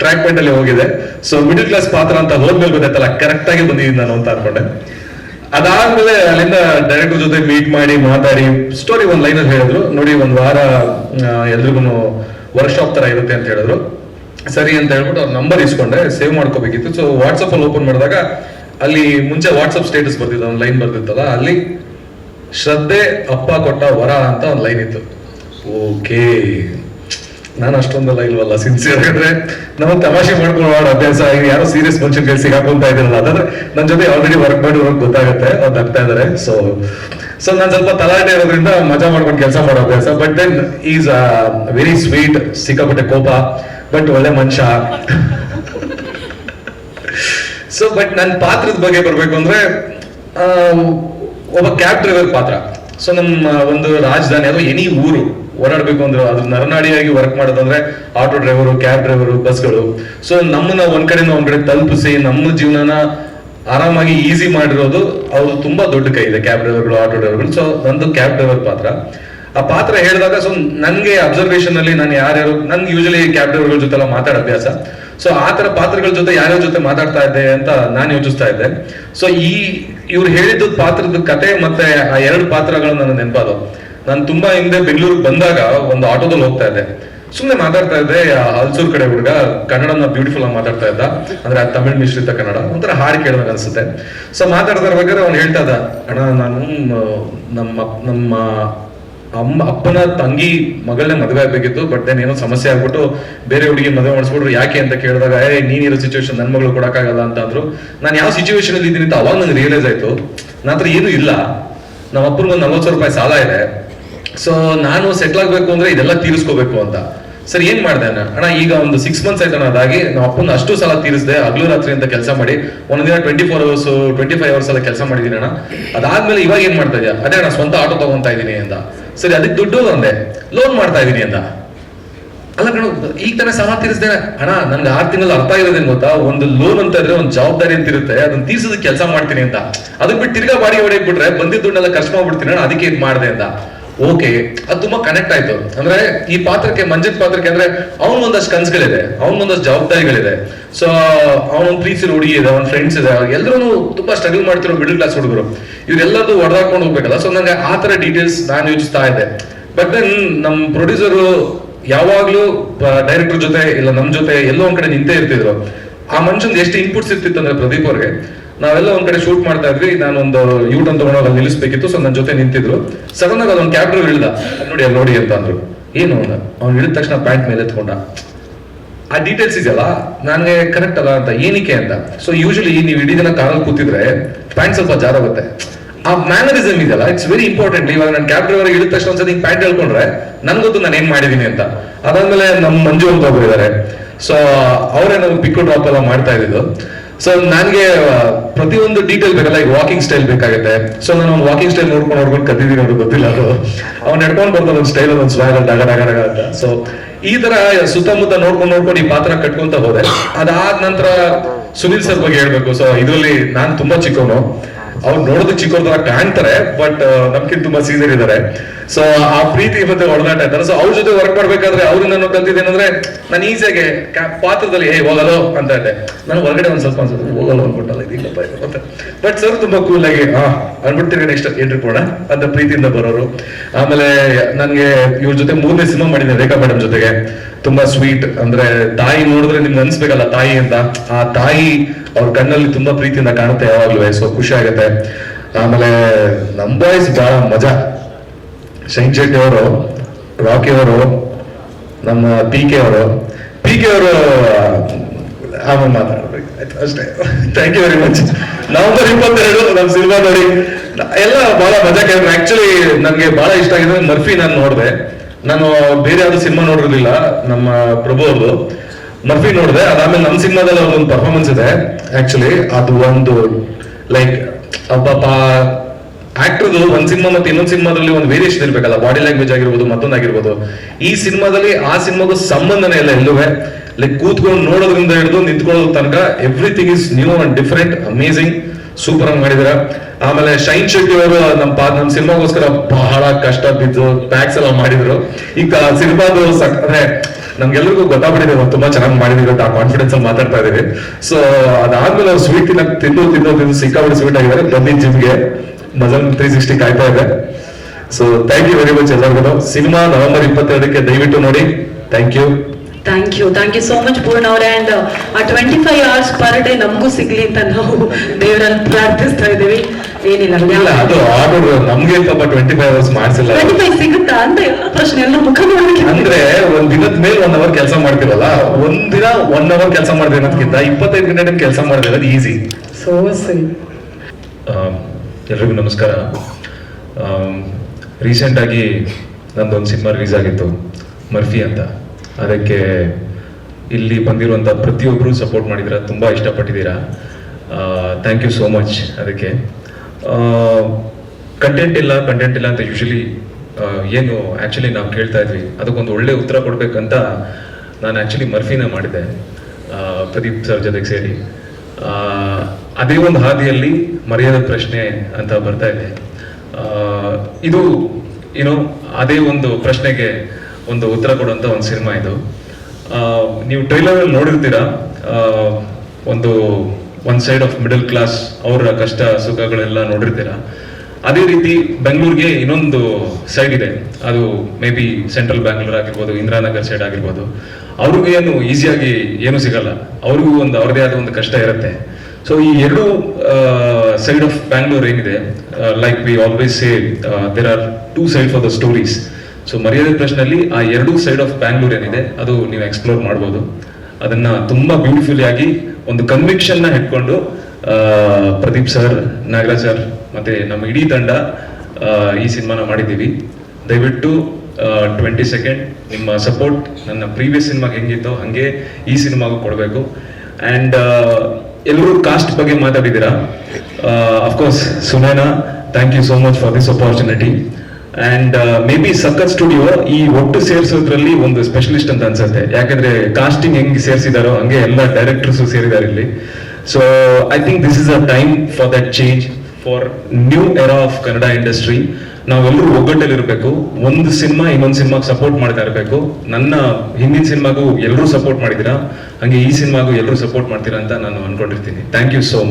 ಟ್ರ್ಯಾಕ್ ಪಾಯಿಂಟ್ ಅಲ್ಲಿ ಹೋಗಿದೆ ಸೊ ಮಿಡಿಲ್ ಕ್ಲಾಸ್ ಪಾತ್ರ ಅಂತ ಹೋದ್ಮೇಲೆ ಗೊತ್ತಾಯ್ತಲ್ಲ ಕರೆಕ್ಟ್ ಆಗಿ ಬಂದಿದ್ದೀನಿ ನಾನು ಅಂತ ಅನ್ಕೊಂಡೆ ಅದಾದ್ಮೇಲೆ ಅಲ್ಲಿಂದ ಡೈರೆಕ್ಟರ್ ಜೊತೆ ಮೀಟ್ ಮಾಡಿ ಮಾತಾಡಿ ಸ್ಟೋರಿ ಒಂದ್ ಲೈನ್ ಅಲ್ಲಿ ಹೇಳಿದ್ರು. ನೋಡಿ, ಒಂದ್ ವಾರ ಎಲ್ರಿಗೂ ವರ್ಕ್ಶಾಪ್ ತರ ಇರುತ್ತೆ ಅಂತ ಹೇಳಿದ್ರು. ಸರಿ ಅಂತ ಹೇಳ್ಬಿಟ್ಟು ಅವ್ರ ನಂಬರ್ ಇಸ್ಕೊಂಡೆ ಸೇವ್ ಮಾಡ್ಕೋಬೇಕಿತ್ತು. ಸೊ ವಾಟ್ಸಪ್ ಅಲ್ಲಿ ಓಪನ್ ಮಾಡಿದಾಗ ಅಲ್ಲಿ ಮುಂಚೆ ವಾಟ್ಸಪ್ ಸ್ಟೇಟಸ್ ಬರ್ತಿದ್ದ ಒಂದು ಲೈನ್ ಬರ್ತಿತ್ತಲ್ಲ, ಅಲ್ಲಿ ಶ್ರದ್ಧೆ ಅಪ್ಪ ಕೊಟ್ಟ ವರ ಅಂತ ಒಂದು ಲೈನ್ ಇತ್ತು. ಓಕೆ ನಾನು ಅಷ್ಟೊಂದೆಲ್ಲ ಇಲ್ವಲ್ಲ ಸಿನ್ಸಿಯರ್ ಅಂದ್ರೆ ನಮಗೆ ತಮಾಷೆ ಮಾಡ್ಕೊಳ್ಳೋ ಅಭ್ಯಾಸ ಈಗ ಯಾರೋ ಸೀರಿಯಸ್ ಮನುಷ್ಯನ್ ಕೆಲಸ ಸಿಗಾಕೊಂತ ಇದ್ದೀರಲ್ಲ, ಅದಾದ್ರೆ ನನ್ನ ಜೊತೆ ಆಲ್ರೆಡಿ ವರ್ಕ್ ಮಾಡಿರೋರು ಗೊತ್ತಾಗುತ್ತೆ, ಅವ್ರು ಆಗ್ತಾ ಇದಾರೆ ಸೊ ಸೊ ನಾನು ಸ್ವಲ್ಪ ತಲಾಟೆ ಇರೋದ್ರಿಂದ ಮಜಾ ಮಾಡ್ಕೊಂಡು ಕೆಲಸ ಮಾಡೋ ಅಭ್ಯಾಸ but then is very sweet ಸಿಕ್ಕಾಪಟ್ಟೆ ಕೋಪ ಬಟ್ ಒಳ್ಳೆ ಮನುಷ್ಯ. ಸೊ ಬಟ್ ನನ್ನ ಪಾತ್ರದ ಬಗ್ಗೆ ಬರಬೇಕು ಅಂದ್ರೆ ಒಬ್ಬ ಕ್ಯಾಬ್ ಡ್ರೈವರ್ ಪಾತ್ರ. ಸೊ ನಮ್ಮ ಒಂದು ರಾಜಧಾನಿ ಅಥವಾ ಎನಿ ಊರು ಓಡಾಡ್ಬೇಕು ಅಂದ್ರೆ ಅದು ನರನಾಡಿಯಾಗಿ ವರ್ಕ್ ಮಾಡೋದಂದ್ರೆ ಆಟೋ ಡ್ರೈವರು ಕ್ಯಾಬ್ ಡ್ರೈವರು ಬಸ್ಗಳು ಸೊ ನಮ್ಮನ್ನ ಒಂದ್ ಕಡೆಯಿಂದ ಒಂದ್ ಕಡೆ ತಲುಪಿಸಿ, ನಮ್ಮ ಜೀವನನ ಆರಾಮಾಗಿ ಈಸಿ ಮಾಡಿರೋದು ಅವ್ರು ತುಂಬಾ ದೊಡ್ಡ ಕೈ ಇದೆ ಕ್ಯಾಬ್ ಡ್ರೈವರ್ಗಳು ಆಟೋ ಡ್ರೈವರ್ಗಳು ಸೊ ನಂದು ಕ್ಯಾಬ್ ಡ್ರೈವರ್ ಪಾತ್ರ. ಆ ಪಾತ್ರ ಹೇಳಿದಾಗ ಸೊ ನನ್ಗೆ ಅಬ್ಸರ್ವೇಷನ್ ಅಲ್ಲಿ ನಾನು ಯಾರ್ಯಾರು ನನ್ಗೆ ಯೂಶಲಿ ಕ್ಯಾಬ್ ಡ್ರೈವರ್ಗಳ ಜೊತೆ ಎಲ್ಲ ಮಾತಾಡೋ ಅಭ್ಯಾಸ. ಸೊ ಆ ತರ ಪಾತ್ರಗಳ ಜೊತೆ ಯಾರ್ಯಾರ ಜೊತೆ ಮಾತಾಡ್ತಾ ಇದ್ದೆ ಅಂತ ನಾನು ಯೋಚಿಸ್ತಾ ಇದ್ದೆ. ಸೊ ಈ ಇವ್ರು ಹೇಳಿದ್ದು ಪಾತ್ರದ ಕತೆ ಮತ್ತೆ ಆ ಎರಡು ಪಾತ್ರಗಳು ನನ್ನ ನೆನಪಾದವು. ನಾನು ತುಂಬಾ ಹಿಂದೆ ಬೆಂಗಳೂರಿಗೆ ಬಂದಾಗ ಒಂದು ಆಟೋದಲ್ಲಿ ಹೋಗ್ತಾ ಇದ್ದೆ. ಸುಮ್ಮನೆ ಮಾತಾಡ್ತಾ ಇದ್ದೆ ಹಲ್ಸೂರ್ ಕಡೆ ಹುಡುಗ ಕನ್ನಡನ ಬ್ಯೂಟಿಫುಲ್ ಆಗಿ ಮಾತಾಡ್ತಾ ಇದ್ದ. ಅಂದ್ರೆ ಆ ತಮಿಳ್ ಮಿಶ್ರಿತ ಕನ್ನಡ, ಒಂಥರ ಹಾಡು ಕೇಳಿದಾಗ ಅನ್ಸುತ್ತೆ. ಸೊ ಮಾತಾಡ್ತಾ ಇರ್ಬೇಕಾದ್ರೆ ಅವ್ನು ಹೇಳ್ತಾ ಇದ್ದ, ಅಣ್ಣ, ನಾನು ನಮ್ಮ ನಮ್ಮ ಅಮ್ಮ, ಅಪ್ಪನ ತಂಗಿ ಮಗಳನ್ನ ಮದುವೆ ಆಗ್ಬೇಕಿತ್ತು ಬಟ್ ದೆನ್ ಏನೋ ಸಮಸ್ಯೆ ಆಗ್ಬಿಟ್ಟು ಬೇರೆ ಹುಡುಗಿ ಮದುವೆ ಮಾಡಿಸ್ಬಿಟ್ರು, ಯಾಕೆ ಅಂತ ಕೇಳಿದಾಗ, ಏ ನೀನಿರೋ ಸಿಚುವೇಶನ್ ನನ್ನ ಮಗಳು ಕೊಡಕ್ಕಾಗಲ್ಲ ಅಂತ ಅಂದ್ರು. ನಾನು ಯಾವ ಸಿಚುವೇಶನ್ ಅಲ್ಲಿ ಇದ್ದೀನಿ ಅಂತ ಅವಾಗ ನಂಗೆ ರಿಯಲೈಸ್ ಆಯ್ತು. ನನ್ನ ಏನೂ ಇಲ್ಲ. ನಮ್ಮ ಅಪ್ಪನಿಗೆ ಒಂದು ನಲ್ವತ್ತು ಸಾವಿರ ರೂಪಾಯಿ ಸಾಲ ಇದೆ. ಸೊ ನಾನು ಸೆಟ್ಲ್ ಆಗ್ಬೇಕು ಅಂದ್ರೆ ಇದೆಲ್ಲ ತೀರಿಸ್ಕೋಬೇಕು ಅಂತ. ಸರ್, ಏನ್ ಮಾಡ್ದೆ ಅಣ್ಣ ಅಣ್ಣ, ಈಗ ಒಂದು ಸಿಕ್ಸ್ ಮಂತ್ಸ್ ಆಯ್ತು ಅದಾಗಿ ನಮ್ಮ ಅಪ್ಪನ ಅಷ್ಟು ಸಲ ತೀರಿಸಿದೆ, ಹಗಲು ರಾತ್ರಿ ಅಂತ ಕೆಲಸ ಮಾಡಿ ಒಂದಿನ ದಿನ twenty four hours twenty five hours ಎಲ್ಲ ಕೆಲಸ ಮಾಡಿದೀನಿ ಅಣ್ಣ. ಅದಾದ್ಮೇಲೆ ಇವಾಗ ಏನ್ ಮಾಡ್ತಾ ಇದೆಯಾ? ಅದೇ ಅಣ್ಣ, ಸ್ವಂತ ಆಟೋ ತಗೊಂತಾ ಇದೀನಿ ಅಂತ. ಸರಿ, ಅದಕ್ಕೆ ದುಡ್ಡು ಅಂದೆ ಲೋನ್ ಮಾಡ್ತಾ ಇದ್ದೀನಿ ಅಂತ. ಅಲ್ಲ ಕಣ, ಈಗ ತಾನೇ ಸಾಲ ತೀರಿಸ್ದೆ. ಅಣ್ಣ, ನನ್ಗೆ ಆರ್ ತಿಂಗಳು ಅರ್ಥ ಇರೋದೇನು ಗೊತ್ತಾ? ಒಂದು ಲೋನ್ ಅಂತ ಇದ್ರೆ ಒಂದು ಜವಾಬ್ದಾರಿ ಅಂತ ಇರುತ್ತೆ. ಅದನ್ನ ತೀರ್ಸೋದಕ್ಕೆ ಕೆಲಸ ಮಾಡ್ತೀನಿ ಅಂತ. ಅದಕ್ಕೆ ಬಿಟ್ಟು ತಿರ್ಗಾ ಬಾಡಿ ಹೊಡೆಯಕ್ ಬಿಟ್ರೆ ಬಂದಿದ್ದ ದುಡ್ಡೆಲ್ಲ ಖರ್ಚು ಮಾಡ್ಬಿಡ್ತೀನಿ ಅಣ್ಣ, ಅದಕ್ಕೆ ಇದು ಮಾಡಿದೆ ಅಂತ. ಓಕೆ ಅದು ತುಂಬಾ ಕನೆಕ್ಟ್ ಆಯ್ತು. ಅಂದ್ರೆ ಈ ಪಾತ್ರಕ್ಕೆ, ಮಂಜಿತ್ ಪಾತ್ರಕ್ಕೆ ಅಂದ್ರೆ ಅವನ್ ಒಂದಷ್ಟು ಕನ್ಸುಗಳಿದೆ, ಅವನ್ ಒಂದಷ್ಟು ಜವಾಬ್ದಾರಿಗಳಿದೆ. ಸೊ ಅವನ ಪ್ರೀತಿ ಹುಡುಗಿ ಇದೆ, ಅವನ ಫ್ರೆಂಡ್ಸ್ ಇದೆ, ಎಲ್ಲರೂ ತುಂಬಾ ಸ್ಟ್ರಗಲ್ ಮಾಡ್ತಿರೋ ಮಿಡಲ್ ಕ್ಲಾಸ್ ಹುಡುಗರು. ಇವ್ರೆಲ್ಲರೂ ಹೊಡೆದಾಕೊಂಡು ಹೋಗ್ಬೇಕಲ್ಲ ಸೊ ನಂಗೆ ಆ ತರ ಡೀಟೇಲ್ಸ್ ನಾನು ಯೋಚಿಸ್ತಾ ಇದ್ದೆ. ಬಟ್ ದೆನ್ ನಮ್ ಪ್ರೊಡ್ಯೂಸರು ಯಾವಾಗ್ಲೂ ಡೈರೆಕ್ಟರ್ ಜೊತೆ, ಇಲ್ಲ ನಮ್ ಜೊತೆ ಎಲ್ಲೋ ಒಂದ್ ಕಡೆ ನಿಂತೇ ಇರ್ತಿದ್ರು. ಆ ಮನುಷ್ಯನ್ ಎಷ್ಟು ಇನ್ಪುಟ್ಸ್ ಇರ್ತಿತ್ತು ಅಂದ್ರೆ ಪ್ರದೀಪ್ ಅವ್ರಿಗೆ. ನಾವೆಲ್ಲ ಒಂದ್ ಕಡೆ ಶೂಟ್ ಮಾಡ್ತಾ ಇದ್ವಿ. ನಾನು ಒಂದು ಯೂಟನ್ ತಗೊಂಡೋಗಿ ಅಲ್ಲಿ ನಿಲ್ಲಿಸ್ಬೇಕಿತ್ತು. ಸೊ ನನ್ನ ಜೊತೆ ನಿಂತಿದ್ರು. ಸಡನ್ ಆಗಿ ಅದೊಂದು ಕ್ಯಾಬ್ರು ಇಳ್ದ. ನೋಡಿ ನೋಡಿ ಅಂತ ಅಂದ್ರು. ಏನು ಅವ್ನು? ಇಳಿದ ತಕ್ಷಣ ಪ್ಯಾಂಟ್ ಮೇಲೆ ಎತ್ಕೊಂಡ. ಆ ಡೀಟೇಲ್ಸ್ ಇದೆಯಲ್ಲ? ನನಗೆ ಕರೆಕ್ಟ್ ಅಲ್ಲ ಅಂತ. ಏನಕ್ಕೆ ಅಂತ? ಸೊ ಯೂಶಲಿ ನೀವು ಇಡೀ ದಿನ ಕಾರಲ್ಲಿ ಕೂತಿದ್ರೆ ಪ್ಯಾಂಟ್ ಸ್ವಲ್ಪ ಜಾರಾಗುತ್ತೆ. ಆ ಮ್ಯಾನರಿಸಮ್ ಇದೆಯಲ್ಲ? ಇಟ್ಸ್ ವೆರಿ ಇಂಪಾರ್ಟೆಂಟ್ ಇವಾಗ ನಾನು ಕ್ಯಾಬ್ ಡ್ರೈವರ್ ಇಳಿದ ತಕ್ಷಣ ಒಂದ್ಸತಿ ಪ್ಯಾಂಟ್ ಹೇಳ್ಕೊಂಡ್ರೆ ನನ್ಗೊತ್ತು ನಾನು ಏನ್ ಮಾಡಿದೀನಿ ಅಂತ. ಅದಾದ್ಮೇಲೆ ನಮ್ಮ ಮಂಜು ಅಂತ ಒಬ್ರು ಸೊ ಅವರೇ ನಮ್ಗೆ ಪಿಕ್ ಡ್ರಾಪ್ ಎಲ್ಲ ಮಾಡ್ತಾ ಇದ್ದಿದ್ದು. ಸೊ ನನಗೆ ಪ್ರತಿಯೊಂದು ಡೀಟೇಲ್ ಬೇಕಲ್ಲ ಈಗ ವಾಕಿಂಗ್ ಸ್ಟೈಲ್ ಬೇಕಾಗುತ್ತೆ. ಸೊ ನಾನು ಒಂದು ವಾಕಿಂಗ್ ಸ್ಟೈಲ್ ನೋಡ್ಕೊಂಡು ನೋಡ್ಕೊಂಡು ಕದ್ದಿದ್ದೀನಿ ಅವ್ರಿಗೆ ಗೊತ್ತಿಲ್ಲ ಅದು. ಅವ್ನು ನಡ್ಕೊಂಡು ಬರ್ತಾನೆ ಒಂದು ಸ್ಟೈಲ್ ಒಂದು ಸ್ವಾಗ್ ಡಗ ಡಗ ಡಗ ಅಂತ. ಸೊ ಈ ತರ ಸುತ್ತಮುತ್ತ ನೋಡ್ಕೊಂಡು ನೋಡ್ಕೊಂಡು ಈ ಪಾತ್ರ ಕಟ್ಕೊಂತ ಹೋದೆ. ಅದಾದ ನಂತರ ಸುನಿಲ್ ಸರ್ ಬಗ್ಗೆ ಹೇಳ್ಬೇಕು. ಸೊ ಇದರಲ್ಲಿ ನಾನ್ ತುಂಬಾ ಚಿಕ್ಕವನು. ಅವ್ರು ನೋಡೋದು ಚಿಕ್ಕವ್ರ ತರ ಕಾಣ್ತಾರೆ ಬಟ್ ನಮ್ಗಿಂತ ತುಂಬಾ ಸೀನಿಯರ್ ಇದ್ದಾರೆ ಸೊ ಆ ಪ್ರೀತಿ ಮತ್ತೆ ಒಡನಾಟ ಇದ್ದಾರೆ ಸೊ ಅವ್ರ ಜೊತೆ ವರ್ಕ್ ಮಾಡ್ಬೇಕಾದ್ರೆ ಅವ್ರು ನಾನು ಕಲ್ತಿದ್ದೇನಂದ್ರೆ ನಾನು ಈಸಿಯಾಗಿ ಪಾತ್ರದಲ್ಲಿ ಹೇ ಹೋಗಲ್ಲೋ? ಅಂತ ಇದ್ದೆ ನಾನು ಹೊರಗಡೆ ಒಂದ್ ಸ್ವಲ್ಪ ಅನ್ಸುತ್ತೆ ಹೋಗಲ್ಲ ಅನ್ಕೊಂಡಲ್ಲ, ಇದಿಲ್ಲಪ್ಪ ಇದು ಬಟ್ ಸರ್ ತುಂಬಾ ಕೂಲ್ ಆಗಿ, ಹಾ ಅನ್ಬಿಡ್ತೀರಿ ನೆಕ್ಸ್ಟ್ ಎಂಟ್ರಿ ಕೊಡ ಅಂತ ಪ್ರೀತಿಯಿಂದ ಬರೋರು. ಆಮೇಲೆ, ನನಗೆ ಇವ್ರ ಜೊತೆ ಮೂರನೇ ಸಿನಿಮಾ ಮಾಡಿದ್ದೆ, ರೇಖಾ ಮೇಡಮ್ ಜೊತೆಗೆ. ತುಂಬಾ ಸ್ವೀಟ್ ಅಂದ್ರೆ ತಾಯಿ ನೋಡಿದ್ರೆ ನಿಮ್ಗೆ ಅನ್ಸ್ಬೇಕಲ್ಲ ತಾಯಿ ಅಂತ. ಆ ತಾಯಿ ಅವ್ರ ಕಣ್ಣಲ್ಲಿ ತುಂಬಾ ಪ್ರೀತಿಯಿಂದ ಕಾಣುತ್ತೆ ಯಾವಾಗ್ಲೂ ಸೊ ಖುಷಿ ಆಗುತ್ತೆ. ಆಮೇಲೆ ನಮ್ ಬಾಯ್ಸ್ ಬಹಳ ಮಜಾ. ಶೈನ್ ಶೆಟ್ಟಿ ಅವರು, ರಾಕಿ ಅವರು, ನಮ್ಮ ಪಿ ಕೆ ಅವರು. ಪಿ ಕೆ ಅವರು, ಆಮೇಲೆ ಮಾತಾಡ್ಬೇಕು. ಅಷ್ಟೇ. Thank you very much November ಇಪ್ಪತ್ತೆರಡು ನಮ್ಮ ಸಿನಿಮಾ ನೋಡಿ. ಎಲ್ಲ ಬಹಳ ಮಜಾ ಕೇಳಿದ್ರು ಆಕ್ಚುಲಿ ನನಗೆ ಬಹಳ ಇಷ್ಟ ಆಗಿದೆ ಮರ್ಫಿ ನಾನು ನೋಡಿದೆ. ನಾನು ಬೇರೆ ಯಾವ್ದು ಸಿನಿಮಾ ನೋಡಿರ್ಲಿಲ್ಲ, ನಮ್ಮ ಪ್ರಭು ಅವರು ಮರ್ಫಿ ನೋಡಿದೆ, ಅದಾದ್ಮೇಲೆ ನಮ್ಮ ಸಿನಿಮಾದಲ್ಲಿ ಒಂದು ಪರ್ಫಾರ್ಮೆನ್ಸ್ ಇದೆ ಆಕ್ಚುಲಿ ಅದು ಒಂದು ಲೈಕ್ ಪಾಪ ಆಕ್ಟರ್ದು ಒಂದ್ ಸಿನಿಮಾ ಮತ್ತೆ ಇನ್ನೊಂದ್ ಸಿನಿಮಾದಲ್ಲಿ ಒಂದು ವೇರಿಯೇಷನ್ ಇರ್ಬೇಕಲ್ಲ ಬಾಡಿ ಲ್ಯಾಂಗ್ವೇಜ್ ಆಗಿರ್ಬೋದು, ಮತ್ತೊಂದಾಗಿರ್ಬೋದು. ಈ ಸಿನಿಮಾದಲ್ಲಿ ಆ ಸಿನಿಮಾಗೂ ಸಂಬಂಧನೇ ಇಲ್ಲ ಎಲ್ಲುವೆ. ಲೈಕ್ ಕೂತ್ಕೊಂಡು ನೋಡೋದ್ರಿಂದ ಹಿಡಿದು ನಿಂತ್ಕೊಳ್ಳೋದ್ ತನಕ everything is new and different amazing super ಆಗಿ ಮಾಡಿದ್ರ ಆಮೇಲೆ ಶೈನ್ ಶೆಟ್ಟಿ ಅವರು ನಮ್ಮ ಪಾ, ನಮ್ಮ ಸಿನಿಮಾಗೋಸ್ಕರ ಬಹಳ ಕಷ್ಟ ಬಿದ್ದು ಪ್ಯಾಕ್ಸ್ ಎಲ್ಲ ಮಾಡಿದ್ರು. ಈಗ ಸಿನಿಮಾದು ಅಂದ್ರೆ ನಮ್ಗೆಲ್ರಿಗೂ ಗೊತ್ತಾಗ್ಬಿಟ್ಟಿದೆ ತುಂಬಾ ಚೆನ್ನಾಗಿ ಮಾಡಿದ್ರು ಅಂತ ಆ ಕಾನ್ಫಿಡೆನ್ಸ್ ಅಲ್ಲಿ ಮಾತಾಡ್ತಾ ಇದೀವಿ. ಸೊ ಅದಾದ್ಮೇಲೆ ಅವ್ರು ಸ್ವೀಟ್ ತಿನ್ನ ತಿಂದು ತಿಂದು ತಿಂದು ಸಿಕ್ಕಾಬಿಟ್ಟು ಸ್ವೀಟ್ ಆಗಿದ್ದಾರೆ. ಬನ್ನಿ ಜಿಮ್ಗೆ ಮಜಲ್ ತ್ರೀ ಸಿಕ್ಸ್ಟಿ ಕಾಯ್ತಾ ಇದೆ. So thank you very much ಎಲ್ಲರಿಗೂ. ಸಿನಿಮಾ ನವೆಂಬರ್ ಇಪ್ಪತ್ತೆರಡಕ್ಕೆ ದಯವಿಟ್ಟು ನೋಡಿ. Thank you thank you thank you so much Poorna ಅವರೇ ಅಂಡ್ ಆ twenty five hours per day ನಮಗೂ ಸಿಗ್ಲಿ ಅಂತ ನಾವು ದೇವರಲ್ಲಿ ಪ್ರಾರ್ಥಿಸ್ತಾ ಇದ್ದೀವಿ. ಏನಿಲ್ಲ ಅದು ಆರ್ಡರ್ ನಮ್ಗೆ ಪಾಪ ಟ್ವೆಂಟಿ ಫೈವ್ ಅವರ್ಸ್ ಮಾಡಿಸಿಲ್ಲ. ಟ್ವೆಂಟಿ ಫೈವ್ ಸಿಗುತ್ತಾ ಅಂತ ಎಲ್ಲ ಪ್ರಶ್ನೆ ಎಲ್ಲ ಮುಖ ನೋಡಕ್ಕೆ ಅಂದ್ರೆ ಒಂದ್ ದಿನದ ಮೇಲೆ ಒನ್ ಅವರ್ ಕೆಲಸ ಮಾಡ್ತಿರಲ್ಲ ಒಂದ್ ದಿನ ಒನ್ ಅವರ್ ಕೆಲಸ ಮಾಡಿದ್ರೆ ಅನ್ನೋದಕ್ಕಿಂತ ಇಪ್ಪತ್ತೈದು ಗಂಟೆ ಕೆಲಸ ಮಾಡಿದ್ರೆ ಅದು ಈಸಿ ಸೋ ಸರಿ ಎಲ್ರಿಗೂ ನಮಸ್ಕಾರ. ರೀಸೆಂಟಾಗಿ ನಂದೊಂದು ಸಿನಿಮಾ ರಿಲೀಸ್ ಆಗಿತ್ತು ಮರ್ಫಿ ಅಂತ. ಅದಕ್ಕೆ ಇಲ್ಲಿ ಬಂದಿರುವಂಥ ಪ್ರತಿಯೊಬ್ಬರು ಸಪೋರ್ಟ್ ಮಾಡಿದ್ದೀರಾ, ತುಂಬ ಇಷ್ಟಪಟ್ಟಿದ್ದೀರಾ? ಥ್ಯಾಂಕ್ ಯು ಸೋ ಮಚ್ ಅದಕ್ಕೆ. ಕಂಟೆಂಟ್ ಇಲ್ಲ ಕಂಟೆಂಟ್ ಇಲ್ಲ ಅಂತ ಯೂಶಲಿ ಏನು ಆ್ಯಕ್ಚುಲಿ ನಾವು ಕೇಳ್ತಾ ಇದ್ವಿ. ಅದಕ್ಕೊಂದು ಒಳ್ಳೆ ಉತ್ತರ ಕೊಡಬೇಕಂತ ನಾನು ಆ್ಯಕ್ಚುಲಿ ಮರ್ಫಿನ ಮಾಡಿದೆ ಪ್ರದೀಪ್ ಸರ್ ಜೊತೆಗೆ ಸೇರಿ. ಅದೇ ಒಂದು ಹಾದಿಯಲ್ಲಿ ಮರ್ಯಾದೆ ಪ್ರಶ್ನೆ ಅಂತ ಬರ್ತಾ ಇದೆ. ಇದು ಏನೋ ಅದೇ ಒಂದು ಪ್ರಶ್ನೆಗೆ ಒಂದು ಉತ್ತರ ಕೊಡುವಂತ ಒಂದು ಸಿನಿಮಾ ಇದು. ನೀವು ಟ್ರೈಲರ್ ಅಲ್ಲಿ ನೋಡಿರ್ತೀರಾ? ಒಂದು one side of middle class ಅವರ ಕಷ್ಟ ಸುಖಗಳೆಲ್ಲ ನೋಡಿರ್ತೀರಾ? ಅದೇ ರೀತಿ ಬೆಂಗಳೂರಿಗೆ ಇನ್ನೊಂದು ಸೈಡ್ ಇದೆ. ಅದು ಮೇ ಬಿ ಸೆಂಟ್ರಲ್ ಬ್ಯಾಂಗ್ಳೂರ್ ಆಗಿರ್ಬೋದು, ಇಂದಿರಾನಗರ್ ಸೈಡ್ ಆಗಿರ್ಬೋದು. ಅವ್ರಿಗೂ ಏನು ಈಸಿಯಾಗಿ ಏನು ಸಿಗಲ್ಲ. ಅವ್ರಿಗೂ ಒಂದು ಅವ್ರದೇ ಆದ ಒಂದು ಕಷ್ಟ ಇರುತ್ತೆ. ಸೊ ಈ ಎರಡು ಸೈಡ್ ಆಫ್ ಬ್ಯಾಂಗ್ಳೂರ್ ಏನಿದೆ like we always say there are two side for the stories so ಮರ್ಯಾದೆ ಪ್ರಶ್ನೆಯಲ್ಲಿ ಆ ಎರಡು ಸೈಡ್ ಆಫ್ ಬ್ಯಾಂಗ್ಳೂರ್ ಏನಿದೆ ಅದು ನೀವು ಎಕ್ಸ್ಪ್ಲೋರ್ ಮಾಡ್ಬೋದು. ಅದನ್ನ ತುಂಬಾ ಬ್ಯೂಟಿಫುಲ್ ಆಗಿ ಒಂದು ಕನ್ವಿಕ್ಷನ್ನ ಆ, ಪ್ರದೀಪ್ ಸರ್ ನಾಗರಾಜ್ ಸರ್ ಮತ್ತೆ ನಮ್ಮ ಇಡೀ ತಂಡ ಈ ಸಿನಿಮಾನ ಮಾಡಿದ್ದೀವಿ. ದಯವಿಟ್ಟು ಟ್ವೆಂಟಿ ಸೆಕೆಂಡ್ ನಿಮ್ಮ ಸಪೋರ್ಟ್ ನನ್ನ ಪ್ರೀವಿಯಸ್ ಸಿನಿಮಾಗೆ ಹೆಂಗಿತ್ತೋ ಹಂಗೆ ಈ ಸಿನಿಮಾಗೂ ಕೊಡಬೇಕು. ಆ್ಯಂಡ್ ಎಲ್ಲರೂ ಕಾಸ್ಟ್ ಬಗ್ಗೆ ಮಾತಾಡಿದ್ದೀರಾ? Of course Sunaina thank you so much for this opportunity and may be ಸಖತ್ ಸ್ಟುಡಿಯೋ ಈ ಒಟ್ಟು ಸೇರಿಸೋದ್ರಲ್ಲಿ ಒಂದು ಸ್ಪೆಷಲಿಸ್ಟ್ ಅಂತ ಅನ್ಸುತ್ತೆ. ಯಾಕಂದ್ರೆ ಕಾಸ್ಟಿಂಗ್ ಹೆಂಗ್ ಸೇರಿಸಿದಾರೋ ಹಂಗೆ ಎಲ್ಲ ಡೈರೆಕ್ಟರ್ಸ್ ಸೇರಿದ್ದಾರೆ ಇಲ್ಲಿ. So I think this is a time for that change for new era of Kannada industry ನಾವೆಲ್ಲರೂ ಒಗ್ಗಟ್ಟಲ್ಲಿ ಇರಬೇಕು ಒಂದು ಸಿನಿಮಾ ಇನ್ನೊಂದು ಸಿನಿಮಾಗೆ ಸಪೋರ್ಟ್ ಮಾಡ್ತಾ ಇರಬೇಕು. ನನ್ನ ಹಿಂದಿನ ಸಿನಿಮಾಗೂ ಎಲ್ಲರೂ ಸಪೋರ್ಟ್ ಮಾಡಿದಿರಾ ಹಂಗೆ ಈ ಸಿನಿಮಾಗೂ ಎಲ್ಲರೂ ಸಪೋರ್ಟ್ ಮಾಡ್ತೀರಾ ಅಂತ ನಾನು ಅನ್ಕೊಂಡಿರ್ತೀನಿ. Thank you so much